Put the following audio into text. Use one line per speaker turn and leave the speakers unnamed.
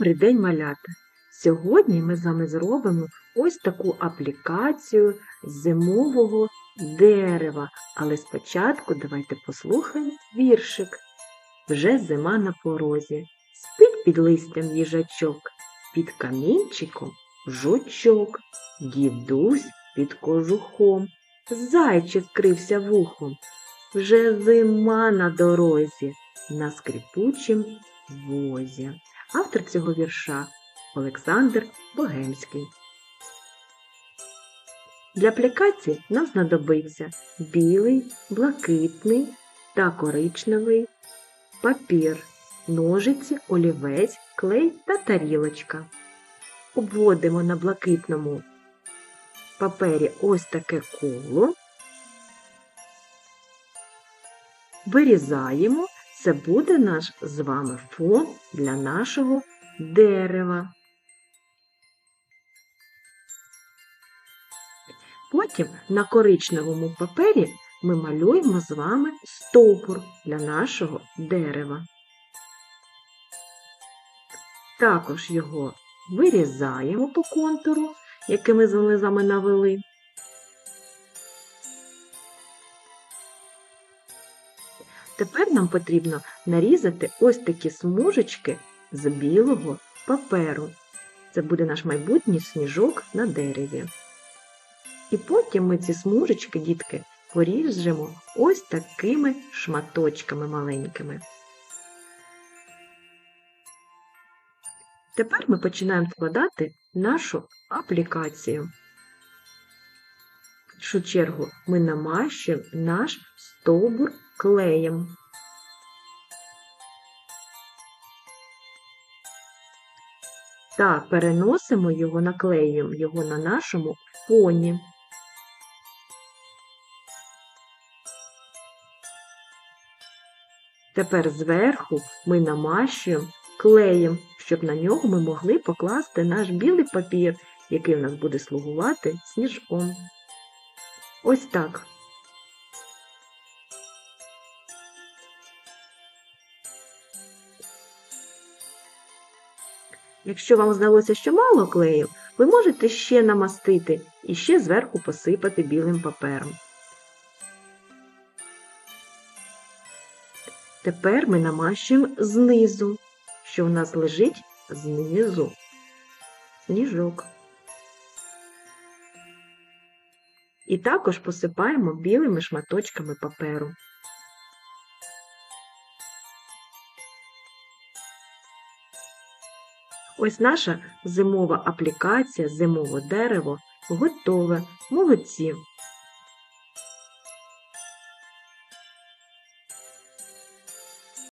Добрий день, малята! Сьогодні ми з вами зробимо ось таку аплікацію зимового дерева. Але спочатку давайте послухаємо віршик. Вже зима на порозі, спить під листям їжачок, під камінчиком жучок, дідусь під кожухом, зайчик скрився вухом. Вже зима на дорозі, на скрипучім возі. Автор цього вірша Олександр Богемський. Для аплікації нам знадобиться білий, блакитний та коричневий папір, ножиці, олівець, клей та тарілочка. Обводимо на блакитному папері ось таке коло, вирізаємо це буде наш з вами фон для нашого дерева. Потім на коричневому папері ми малюємо з вами стовбур для нашого дерева. Також його вирізаємо по контуру, який ми з вами навели. Тепер нам потрібно нарізати ось такі смужечки з білого паперу. Це буде наш майбутній сніжок на дереві. І потім ми ці смужечки, дітки, поріжемо ось такими шматочками маленькими. Тепер ми починаємо складати нашу аплікацію. Першу чергу ми намащуємо наш стовбур клеєм. Та переносимо його, наклеюємо його на нашому фоні. Тепер зверху ми намащуємо клеєм, щоб на нього ми могли покласти наш білий папір, який в нас буде слугувати сніжком. Ось так. Якщо вам здалося, що мало клею, ви можете ще намастити і ще зверху посипати білим папером. Тепер ми намащуємо знизу, що в нас лежить знизу сніжок. І також посипаємо білими шматочками паперу. Ось наша зимова аплікація, зимове дерево готове. Молодці!